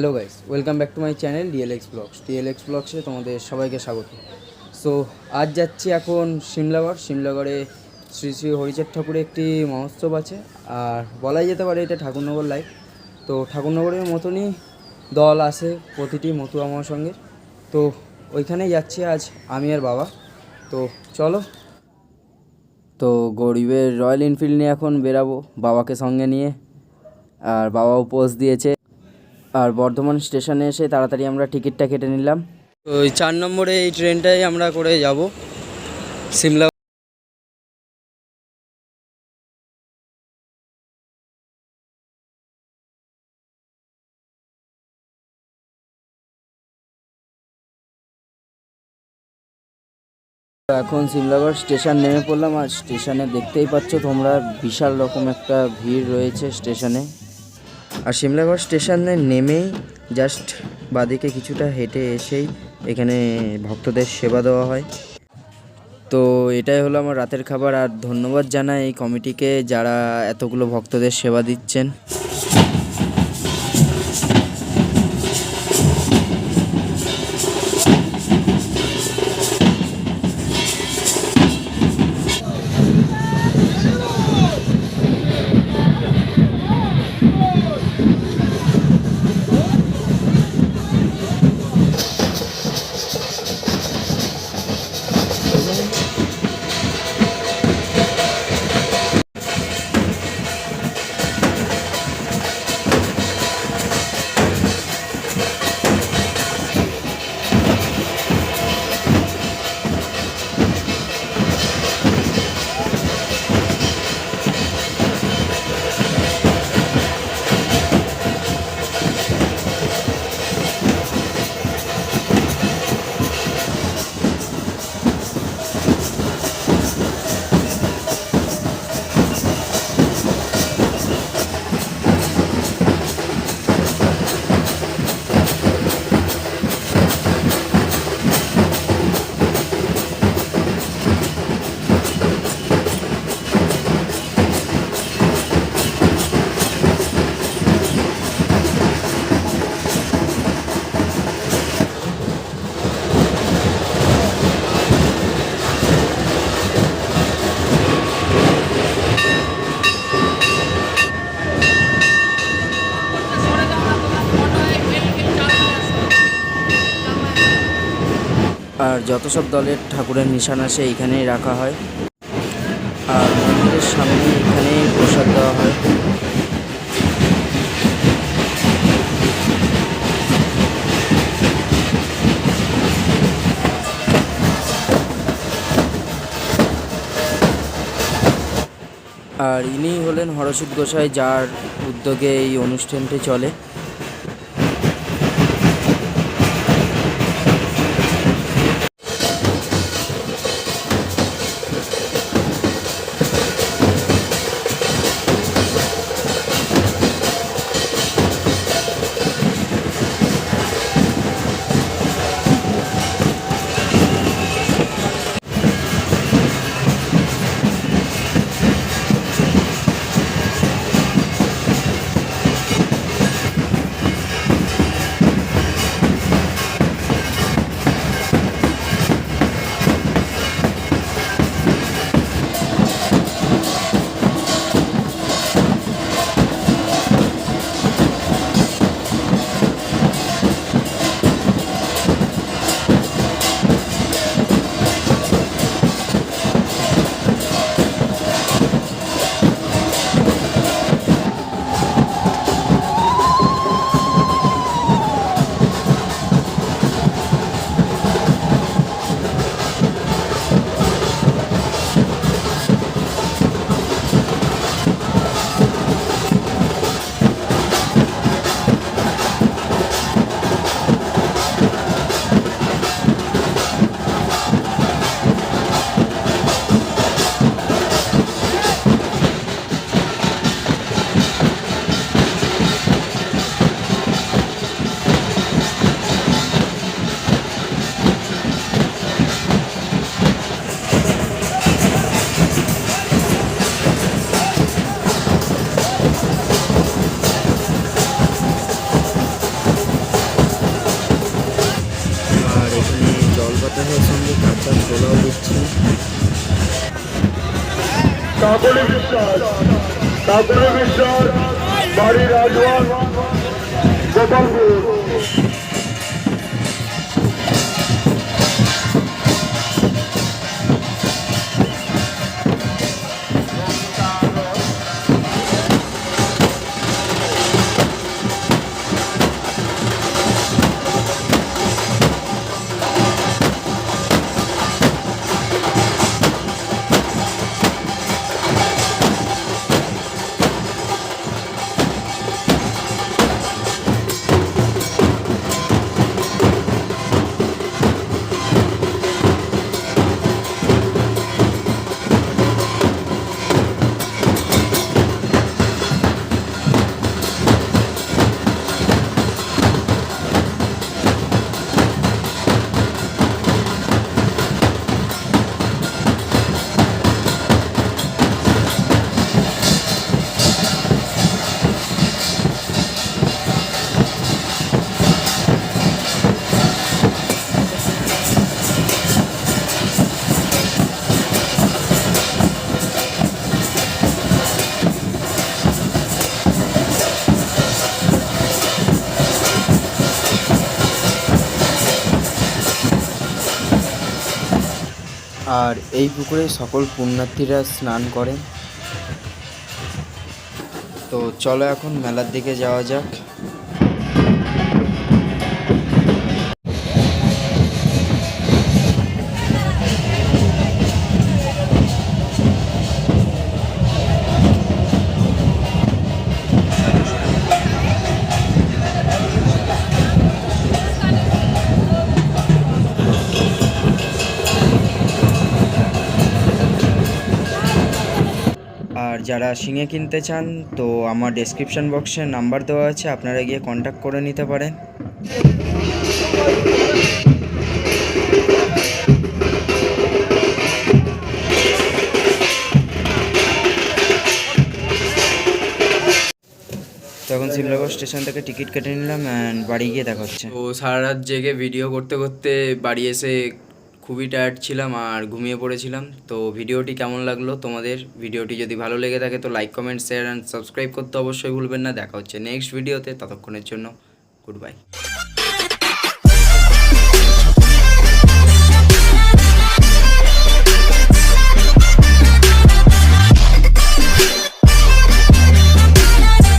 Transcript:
Hello guys welcome back to my channel DLX blogs DLX ব্লগসে তোমাদের সবাইকে স্বাগত। So আজ যাচ্ছি এখন সিমলাগড়। সিমলাগড়ে শ্রী শ্রী হরিচাঁদ ঠাকুরের একটি মহোৎসব আছে। আর বলাই যেতে পারে এটা ঠাকুরনগর লাইভ তো ঠাকুরনগরের মতনই দল আছে প্রতিটি মতু আমার সঙ্গে তো ওইখানেই যাচ্ছি আজ আমি আর বাবা। তো চলো। তো গরিবের রয়্যাল এনফিল্ড নিয়ে এখন বেরাবো বাবাকে সঙ্গে নিয়ে। আর বাবাও পোজ দিয়েছে। আর বর্ধমান স্টেশনে এসে তাড়াতাড়ি আমরা টিকিটটা কেটে নিলাম। ওই চার নম্বরে এই ট্রেনটাই আমরা করে যাব। সিমলা এখন সিমলাগড় স্টেশন নেমে পড়লাম আর স্টেশনে দেখতেই পাচ্ছ তোমরা বিশাল রকম একটা ভিড় রয়েছে স্টেশনে। আর শিমলাগড় স্টেশনে নেমেই জাস্ট বাদিকে কিছুটা হেঁটে এসেই এখানে ভক্তদের সেবা দেওয়া হয়। তো এটাই হলো আমার রাতের খাবার। আর ধন্যবাদ জানাই এই কমিটিকে যারা এতগুলো ভক্তদের সেবা দিচ্ছেন। আর যত সব দলের ঠাকুরের নিশান আসে এইখানেই রাখা হয়। আর মন্দিরের সামনে এখানেই প্রসাদ দেওয়া হয়। আর ইনি হলেন হরসিদ গোসাই, যার উদ্যোগে এই অনুষ্ঠানটি চলে। কাঁচা ছোলাও দিচ্ছি কাকলি বিশ্বাস কাকলি বিশ্বাস বাড়ি রাজওয়ান গোপালপুর। আর এই পুকুরে সকল পুণ্যার্থীরা স্নান করেন। তো চলো এখন মেলার দিকে যাওয়া যাক। যারা শিঙে কিনতে চান, তো আমার ডেসক্রিপশন বক্সে নাম্বার দেওয়া আছে, আপনারা গিয়ে কন্ট্যাক্ট করে নিতে পারেন। তখন এখন স্টেশন থেকে টিকিট কেটে নিলাম অ্যান্ড বাড়ি গিয়ে দেখা হচ্ছে তো সারা রাত জেগে ভিডিও করতে করতে বাড়ি এসে খুবই টায়ার্ড ছিলাম আর ঘুমিয়ে পড়েছিলাম। তো ভিডিওটি কেমন লাগল তোমাদের? ভিডিওটি যদি ভালো লেগে থাকে তো like comment share and subscribe করতে অবশ্যই ভুলবেন না। দেখা হচ্ছে নেক্সট ভিডিওতে ততক্ষণের জন্য গুড বাই